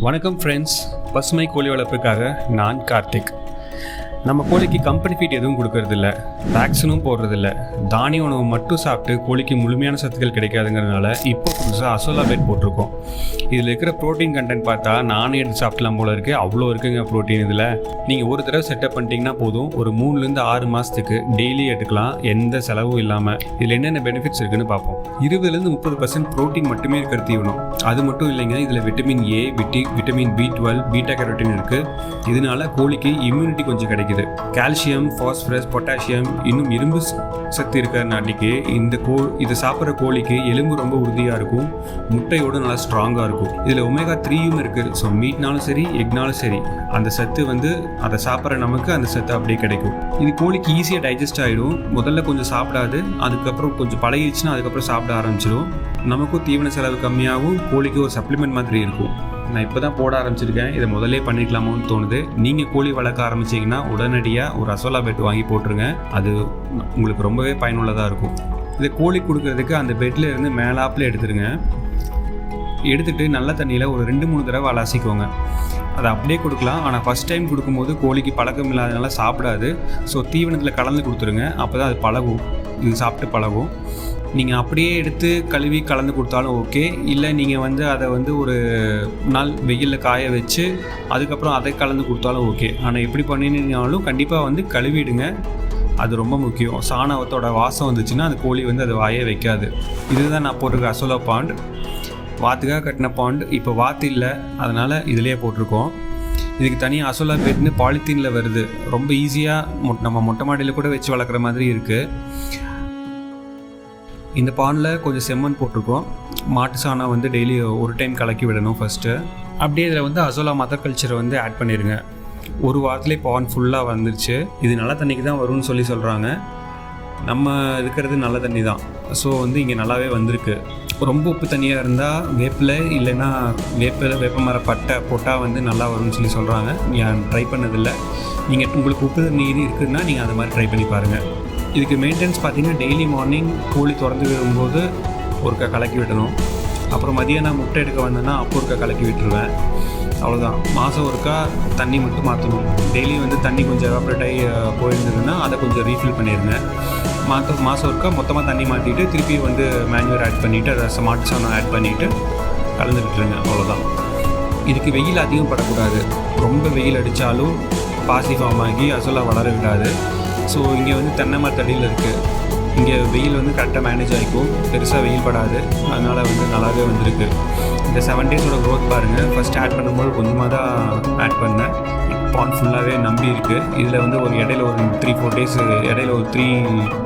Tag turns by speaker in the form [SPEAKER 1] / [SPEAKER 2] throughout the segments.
[SPEAKER 1] வணக்கம் ஃப்ரெண்ட்ஸ் பசுமை கோழி வளர்ப்புக்காக நான் கார்த்திக். நம்ம கோழிக்கு கம்பெனி ஃபீட் எதுவும் கொடுக்கறதில்ல. வேக்சினும் போடுறதில்ல. தானிய உணவு மட்டும் சாப்பிட்டு கோழிக்கு முழுமையான சத்துக்கள் கிடைக்காதுங்கிறதுனால இப்போ புதுசாக அசோலா பெட் போட்டிருக்கோம். இதில் இருக்கிற ப்ரோட்டீன் கண்டென்ட் பார்த்தா நானே எடுத்து சாப்பிடலாம் போல இருக்குது அவ்வளோ இருக்குங்க ப்ரோட்டீன் இதில். நீங்கள் ஒரு தடவை செட்டப் பண்ணிட்டீங்கன்னா போதும். ஒரு மூணுலேருந்து ஆறு மாதத்துக்கு டெய்லி எடுக்கலாம் எந்த செலவும் இல்லாமல் இதில் என்னென்ன பெனிஃபிட்ஸ் இருக்குன்னு பார்ப்போம். இருபதுலேருந்து முப்பது பர்சன்ட் ப்ரோட்டீன் மட்டுமே இருக்கிற தீவனம் அது மட்டும் இல்லைங்க. இதில் vitamin A விட்டி vitamin B twelve beta carotene இருக்குது இதனால கோழிக்கு இம்யூனிட்டி கொஞ்சம் கிடைக்குது. கால்சியம் ஃபாஸ்பரஸ் பொட்டாசியம் இன்னும் இரும்பு சக்தி இருக்கிற நாட்டிக்கு இந்த கோ இதை சாப்பிட்ற கோழிக்கு எலும்பு ரொம்ப உறுதியாக இருக்கும். முட்டையோட நல்லா ஸ்ட்ராங் ஸ்ட்ராங்காக இருக்கும். இதில் ஒமேகா த்ரீயும் இருக்குது ஸோ மீட்னாலும் சரி எக்னாலும் சரி அந்த சத்து வந்து அதை சாப்பிட்ற நமக்கு அந்த சத்து அப்படியே கிடைக்கும். இது கோழிக்கு ஈஸியாக டைஜஸ்ட் ஆகிடும் முதல்ல கொஞ்சம் சாப்பிடாது அதுக்கப்புறம் கொஞ்சம் பழகிடுச்சுன்னா அதுக்கப்புறம் சாப்பிட ஆரம்பிச்சிடும். நமக்கும் தீவன செலவு கம்மியாகவும் கோழிக்கு ஒரு சப்ளிமெண்ட் மாதிரி இருக்கும். நான் இப்போ தான் போட ஆரம்பிச்சிருக்கேன். இதை முதல்லே பண்ணிக்கலாமோன்னு தோணுது. நீங்கள் கோழி வளர்க்க ஆரம்பிச்சீங்கன்னா உடனடியாக ஒரு அசோலா பெட் வாங்கி போட்டுருங்க. அது உங்களுக்கு ரொம்பவே பயனுள்ளதாக இருக்கும். இதை கோழி கொடுக்கறதுக்கு அந்த பெட்டில் இருந்து மேலாப்பில் எடுத்துருங்க. எடுத்துகிட்டு நல்ல தண்ணியில் ஒரு ரெண்டு மூணு தடவை அலசிக்கோங்க அதை அப்படியே கொடுக்கலாம். ஆனால் ஃபஸ்ட் டைம் கொடுக்கும்போது கோழிக்கு பழக்கம் இல்லாதனால சாப்பிடாது. ஸோ தீவனத்தில் கலந்து கொடுத்துருங்க. அப்போ தான் அது பழகும். இது சாப்பிட்டு பழகும். நீங்கள் அப்படியே எடுத்து கழுவி கலந்து கொடுத்தாலும் ஓகே இல்லை நீங்கள் வந்து அதை வந்து ஒரு நாள் வெயிலில் காய வச்சு அதுக்கப்புறம் அதை கலந்து கொடுத்தாலும் ஓகே ஆனால் எப்படி பண்ணினாலும் கண்டிப்பாக வந்து கழுவிடுங்க. அது ரொம்ப முக்கியம். சாணவத்தோட வாசம் வந்துச்சுன்னா அந்த கோழி வந்து அதை வாயே வைக்காது. இதுதான் நான் போட்டிருக்க அசோலா பாண்ட். வாத்துக்காக கட்டின பாண்ட் இப்போ வாத்து இல்லை. அதனால் இதிலே போட்டிருக்கோம். இதுக்கு தனியாக அசோலா பெட்னு பாலித்தீனில் வருது. ரொம்ப ஈஸியாக நம்ம மொட்டை மாடியில் கூட வச்சு வளர்க்குற மாதிரி இருக்குது இந்த பானில் கொஞ்சம் செம்மண் போட்டிருக்கோம். மாட்டு சாணம் வந்து டெய்லி ஒரு டைம் கலக்கி விடணும் ஃபஸ்ட்டு அப்படியே இதில் வந்து அசோலா மதர் கல்ச்சரை வந்து ஆட் பண்ணிடுங்க ஒரு வாரத்துலேயே பான் ஃபுல்லாக வந்துருச்சு இது நல்ல தண்ணிக்கு தான் வரும்னு சொல்லி சொல்கிறாங்க நம்ம இருக்கிறது நல்ல தண்ணி தான் ஸோ வந்து இங்கே நல்லாவே வந்திருக்கு. ரொம்ப உப்பு தண்ணியாக இருந்தால் வேப்பிலை இல்லைன்னா வேப்பில் வேப்ப மர பட்டை போட்டால் வந்து நல்லா வரும்னு சொல்லி சொல்கிறாங்க நான் ட்ரை பண்ணதில்லை. நீங்கள் உங்களுக்கு உப்பு நீர் இருக்குதுன்னா நீங்கள் அது மாதிரி ட்ரை பண்ணி பாருங்கள் இதுக்கு மெயின்டெனன்ஸ் பார்த்தீங்கன்னா டெய்லி மார்னிங் கோழி திறந்து விடும்போது ஒருக்கா கலக்கி விடணும். அப்புறம் மதியானம் முட்டை எடுக்க வந்தேன்னா அப்போ ஒருக்கா கலக்கி விட்டுருவேன். அவ்வளோதான் மாதம் ஒருக்கா தண்ணி மட்டும் மாற்றணும் டெய்லி வந்து தண்ணி கொஞ்சம் எவாப்ரேட் ஆகி போயிருந்ததுன்னா அதை கொஞ்சம் ரீஃபில் பண்ணிடுங்க மாதம் மாதம் ஒருக்கா மொத்தமாக தண்ணி மாற்றிட்டு திருப்பி வந்து மேனுவர் ஆட் பண்ணிவிட்டு அதை ஸ்மார்ட் சாணம் ஆட் பண்ணிவிட்டு கலந்து விட்டுருங்க அவ்வளோதான் இதுக்கு வெயில் அதிகம் படக்கூடாது. ரொம்ப வெயில் அடித்தாலும் பாசி ஃபார்ம் ஆகி அசலாக வளர விடாது ஸோ இங்கே வந்து தென்னை மரத்தடியில் இருக்குது இங்கே வெயில் வந்து கரெக்டாக மேனேஜ் ஆகிக்கும் பெருசாக வெயில் படாது. அதனால் வந்து நல்லாவே வந்திருக்கு. இந்த செவன் டேஸோட க்ரோத் பாருங்கள் ஃபஸ்ட் ஆட் பண்ணும்போது கொஞ்சமாக தான் ஆட் பண்ணேன். பான் ஃபுல்லாகவே நம்பி இருக்குது இதில் வந்து ஒரு இடையில ஒரு த்ரீ ஃபோர் டேஸ் இடையில ஒரு த்ரீ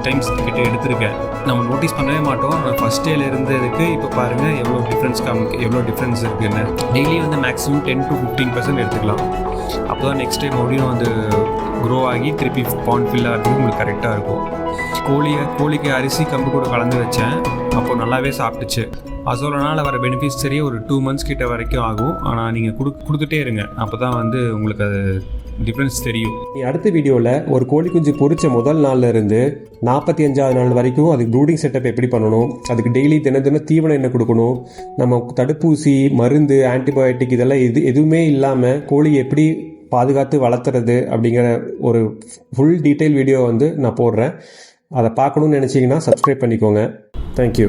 [SPEAKER 1] டைம்ஸ் கிட்டே எடுத்திருக்கேன். நம்ம நோட்டீஸ் பண்ணவே மாட்டோம். ஆனால் ஃபஸ்ட் டேல இருந்ததுக்கு இப்போ பாருங்கள் எவ்வளோ டிஃப்ரென்ஸ் காமிக்கு எவ்வளோ டிஃப்ரென்ஸ் இருக்குன்னு. டெய்லி வந்து maximum ten to fifteen percent எடுத்துக்கலாம். அப்போ தான் நெக்ஸ்ட் டைம் மறுபடியும் வந்து க்ரோ ஆகி திருப்பி பாண்ட் ஃபில் ஆகிறதுக்கு உங்களுக்கு கரெக்டாக இருக்கும். கோழியை கோழிக்கு அரிசி கம்பு கூட கலந்து வச்சேன். அப்போது நல்லாவே சாப்பிட்டுச்சு. அசோலனால் வர பெனிஃபிட்ஸ் தெரிய ஒரு டூ மந்த்ஸ் கிட்ட வரைக்கும் ஆகும். ஆனால் நீங்கள் கொடு கொடுத்துட்டே இருங்க. அப்போ தான் வந்து உங்களுக்கு அது டிஃப்ரென்ஸ் தெரியும்.
[SPEAKER 2] நீ அடுத்த வீடியோவில் ஒரு கோழி குஞ்சு பொறிச்ச முதல் நாள்ல இருந்து நாற்பத்தி அஞ்சாவது நாள் வரைக்கும் அதுக்கு ப்ரூடிங் செட்டப் எப்படி பண்ணணும்? அதுக்கு டெய்லி தினம் தினம் தீவனம் என்ன கொடுக்கணும்? நம்ம தடுப்பூசி மருந்து ஆன்டிபயோட்டிக் இதெல்லாம் எது எதுவுமே இல்லாமல் கோழி எப்படி பாதுகாத்து வளர்த்துறது அப்படிங்கிற ஒரு ஃபுல் டீட்டெயில் வீடியோ வந்து நான் போடுறேன். அதை பார்க்கணும்னு நினச்சிங்கன்னா சப்ஸ்கிரைப் பண்ணிக்கோங்க. தேங்க்யூ